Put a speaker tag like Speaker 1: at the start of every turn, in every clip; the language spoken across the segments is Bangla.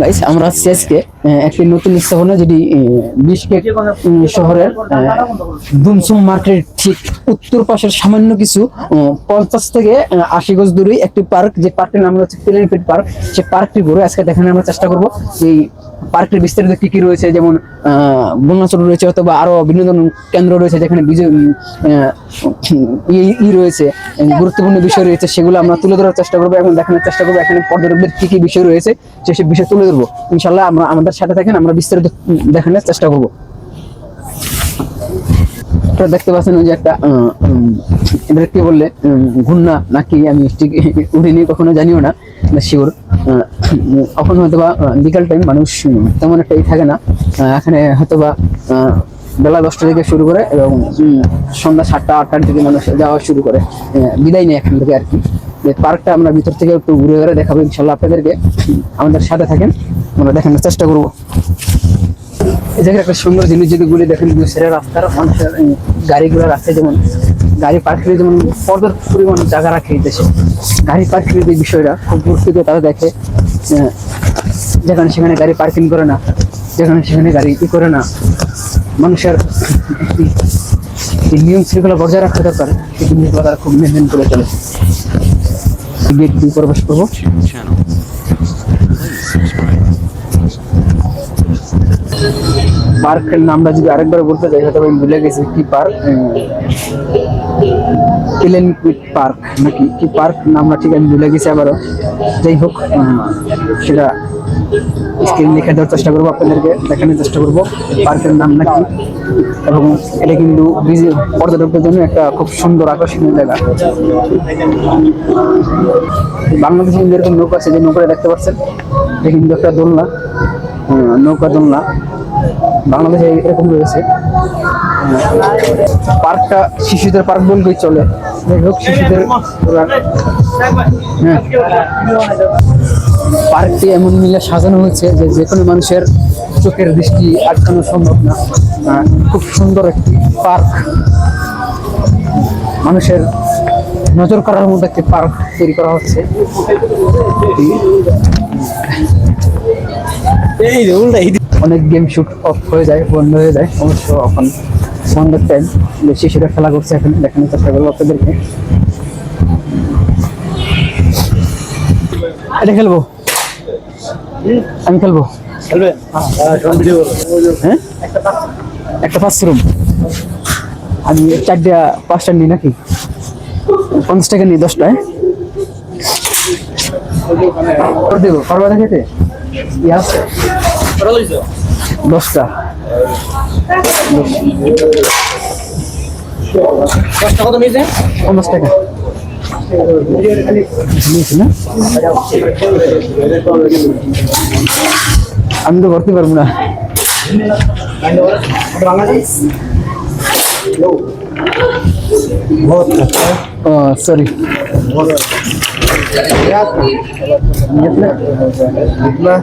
Speaker 1: গাইস আমরা আজকে। একটি নতুন স্থাপনা যেটি বিশকেক শহরের দুমসুম মার্কেট ঠিক উত্তর পাশের সামান্য কিছু পঞ্চাশ থেকে আশি গজ দূরে একটি পার্ক, যে পার্কটির নাম হচ্ছে প্লেনফিট পার্ক সেই পার্কটি ঘুরে আজকে দেখানোর আমরা চেষ্টা করব এই পার্কটির বিস্তারিত কি কি রয়েছে, যেমন বন্যাচল রয়েছে অথবা আরও বিনোদন কেন্দ্র রয়েছে যেখানে ই রয়েছে গুরুত্বপূর্ণ বিষয় রয়েছে, সেগুলো আমরা তুলে ধরার চেষ্টা করব এবং দেখানোর চেষ্টা করব এখানে পর্যটকদের কি কি বিষয় রয়েছে সেসব বিষয় তুলে ধরবো। ইনশাল্লাহ আমরা, আমাদের সাথে থাকেন, আমরা বিস্তারিত দেখানোর চেষ্টা করব। দেখতে পাচ্ছেন ওই যে একটা এটা কি বললে ঘূর্ণা নাকি আমি ঠিক উড়িনি, কখনো জানিও না শিওর এখন হয়তো বা বিকাল টাইম মানুষ তেমন একটা থাকে না। এখানে হয়তো বা বেলা দশটা থেকে শুরু করে এবং সন্ধ্যা সাতটা, আটটার দিকে মানুষ যাওয়া শুরু করে। বিদায় নেই এখান থেকে আর কি। পার্কটা আমরা ভিতর থেকে একটু ঘুরে ঘুরে দেখাবো, ইনশাল্লাহ আপনাদেরকে আমাদের সাথে থাকেন। আমরা দেখানোর চেষ্টা করব। এই জায়গায় একটা সুন্দর জিনিস যদি গুলি দেখেন সেটা রাস্তার মানুষের গাড়িগুলো রাখছে যেমন গাড়ি পার্ক করে যেমন পর্যাপ্ত পরিমাণ জায়গা রাখে এই দেশে। গাড়ি পার্কের যে বিষয়টা খুব গুরুত্ব দিয়ে তারা দেখে যেখানে সেখানে গাড়ি পার্কিং করে না যেখানে সেখানে গাড়ি ই করে না। মানুষের নিয়ম শৃঙ্খলা বজায় রাখা দরকার সেই জিনিসগুলো তারা খুব মেনটেন করে চলে গেট দিয়ে প্রবেশ করব। পার্কের নামটা যদি আরেকবার বলতে যাই, হয়তো আমি ভুলে গেছি কি পার্ক কিলেন কুইট পার্ক নাকি? কি পার্ক? নামটা ঠিক আমি ভুলে গেছি আবারও। যাই হোক সেটা স্ক্রিন লিখে দেওয়ার চেষ্টা করব, আপনাদেরকে দেখানোর চেষ্টা করব পার্কের নাম নাকি। এবং এটা কিন্তু পর্যটকদের জন্য একটা খুব সুন্দর আকর্ষণীয় জায়গা। বাংলাদেশে কিন্তু এরকম নৌকা আছে, যে নৌকাটা দেখতে পাচ্ছেন? এটা কিন্তু একটা দোলনা। নৌকা দোলনা। বাংলাদেশে এরকম রয়েছে। পার্কটা শিশুদের পার্ক বললেই চলে। শিশুদের হ্যাঁ। পার্কটি এমন মিলে সাজানো হয়েছে যে যে কোনো মানুষের চোখের দৃষ্টি আটকানো সম্ভব না। খুব সুন্দর একটি পার্ক। মানুষের নজর করার মধ্যে একটি পার্ক তৈরি করা হচ্ছে। অনেক গেম শুট অফ হয়ে যায় বন্ধ হয়ে যায়। অবশ্য এখন বন্ধের টাইম শিশুরা খেলা করছে এখন দেখানোর চেষ্টা করব আপনাদেরকে। এটা খেলব? আমি খেলব? হ্যাঁ। একটা পাঁচ রুম আমি চারটা পাঁচটা নিই নাকি? পঞ্চাশ টাকা নিই দশটায়। দেবো করবা খেতে আছে। দশটা।
Speaker 2: দশটা কত নিয়েছে
Speaker 1: পঞ্চাশ টাকা। নিয়েছি না? আমি তো করতে পারব না। Iyat. Na. Iyat na.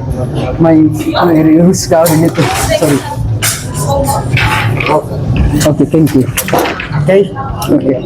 Speaker 1: May ano, i-reuse ka dito. Sorry. Okay, thank you.
Speaker 2: Okay?
Speaker 1: Okay.